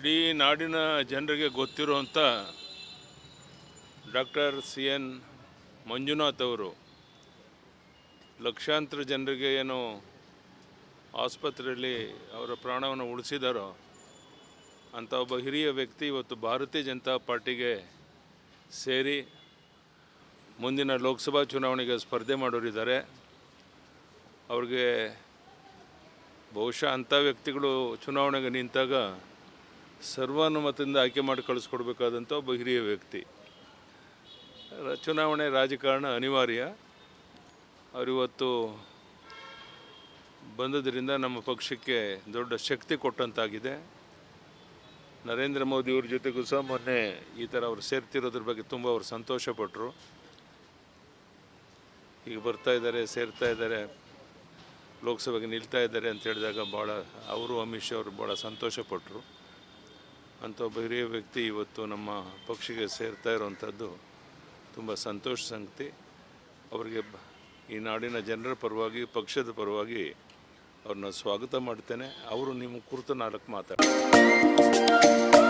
ಇಡೀ ನಾಡಿನ ಜನರಿಗೆ ಗೊತ್ತಿರುವಂಥ ಡಾಕ್ಟರ್ ಸಿ ಎನ್ ಮಂಜುನಾಥ್ ಅವರು ಲಕ್ಷಾಂತರ ಜನರಿಗೆ ಏನು ಆಸ್ಪತ್ರೆಯಲ್ಲಿ ಅವರ ಪ್ರಾಣವನ್ನು ಉಳಿಸಿದಾರೋ ಅಂಥ ಒಬ್ಬ ಹಿರಿಯ ವ್ಯಕ್ತಿ ಇವತ್ತು ಭಾರತೀಯ ಜನತಾ ಪಾರ್ಟಿಗೆ ಸೇರಿ ಮುಂದಿನ ಲೋಕಸಭಾ ಚುನಾವಣೆಗೆ ಸ್ಪರ್ಧೆ ಮಾಡೋರಿದ್ದಾರೆ ಅವ್ರಿಗೆ ಬಹುಶಃ ಅಂಥ ವ್ಯಕ್ತಿಗಳು ಚುನಾವಣೆಗೆ ನಿಂತಾಗ ಸರ್ವಾನುಮತದಿಂದ ಆಯ್ಕೆ ಮಾಡಿ ಕಳಿಸ್ಕೊಡ್ಬೇಕಾದಂಥ ಒಬ್ಬ ಹಿರಿಯ ವ್ಯಕ್ತಿ. ಚುನಾವಣೆ ರಾಜಕಾರಣ ಅನಿವಾರ್ಯ. ಅವರಿವತ್ತು ಬಂದದ್ರಿಂದ ನಮ್ಮ ಪಕ್ಷಕ್ಕೆ ದೊಡ್ಡ ಶಕ್ತಿ ಕೊಟ್ಟಂತಾಗಿದೆ. ನರೇಂದ್ರ ಮೋದಿಯವ್ರ ಜೊತೆಗೂ ಸಹ ಮೊನ್ನೆ ಈ ಥರ ಅವ್ರು ಸೇರ್ತಿರೋದ್ರ ಬಗ್ಗೆ ತುಂಬ ಅವರು ಸಂತೋಷಪಟ್ಟರು ಈಗ ಬರ್ತಾ ಇದ್ದಾರೆ, ಸೇರ್ತಾ ಇದ್ದಾರೆ, ಲೋಕಸಭೆಗೆ ನಿಲ್ತಾ ಇದ್ದಾರೆ ಅಂತ ಹೇಳಿದಾಗ ಭಾಳ ಅವರು ಅಮಿತ್ ಶಾ ಅವರು ಭಾಳ ಸಂತೋಷಪಟ್ಟರು ಅಂಥ ಒಬ್ಬ ಹಿರಿಯ ವ್ಯಕ್ತಿ ಇವತ್ತು ನಮ್ಮ ಪಕ್ಷಕ್ಕೆ ಸೇರ್ತಾ ಇರುವಂಥದ್ದು ತುಂಬ ಸಂತೋಷ ಸಂಗತಿ. ಅವರಿಗೆ ಈ ನಾಡಿನ ಜನರ ಪರವಾಗಿ, ಪಕ್ಷದ ಪರವಾಗಿ ಅವ್ರನ್ನ ಸ್ವಾಗತ ಮಾಡ್ತೇನೆ. ಅವರು ನಿಮ್ಮ ಕುರಿತು ನಾಲ್ಕು ಮಾತಾಡ್ತಾರೆ.